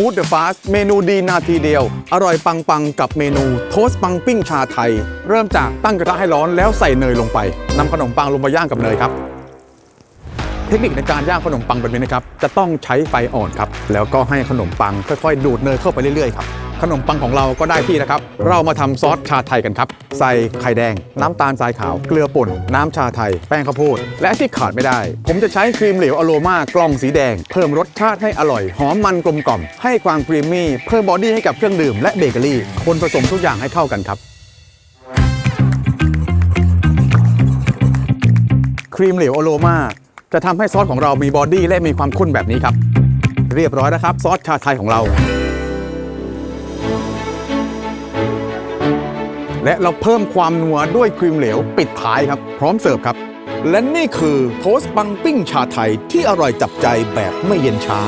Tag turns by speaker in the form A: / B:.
A: ฟู้ดเดอะฟาสเมนูดีนาทีเดียว อร่อยปังปังๆ กับเมนูโทสปังปิ้งชาไทย เริ่มจากตั้งกระทะให้ร้อนแล้วใส่เนยลงไปนำขนมปังลงมาย่างกับเนยครับ เทคนิคในการย่างขนมปังแบบนี้นะครับ จะต้องใช้ไฟอ่อนครับ แล้วก็ให้ขนมปังค่อยๆ ดูดเนยเข้าไปเรื่อยๆครับ ขนมปังของเราก็ได้ที่นะครับ เรามาทำซอสชาไทยกันครับ ใส่ไข่แดง น้ำตาลทรายขาว เกลือป่น น้ำชาไทย แป้งข้าวโพด และที่ขาดไม่ได้ ผมจะใช้ครีมเหลวอโรมากล่องสีแดง เพิ่มรสชาติให้อร่อย หอมมันกลมกล่อม ให้ความครีมมี่ เพิ่มบอดี้ให้กับเครื่องดื่มและเบเกอรี่ คนผสมทุกอย่างให้เข้ากันครับ ครีมเหลวอโรมาจะทำให้ซอสของเรามีบอดี้และมีความข้นแบบนี้ครับ เรียบร้อยแล้วครับ ซอสชาไทยของเรา และเราเพิ่มความนัวด้วยครีมเหลวปิดท้ายครับ พร้อมเสิร์ฟครับ และนี่คือโทสต์ปังปิ้งชาไทยที่อร่อยจับใจแบบไม่เย็นชา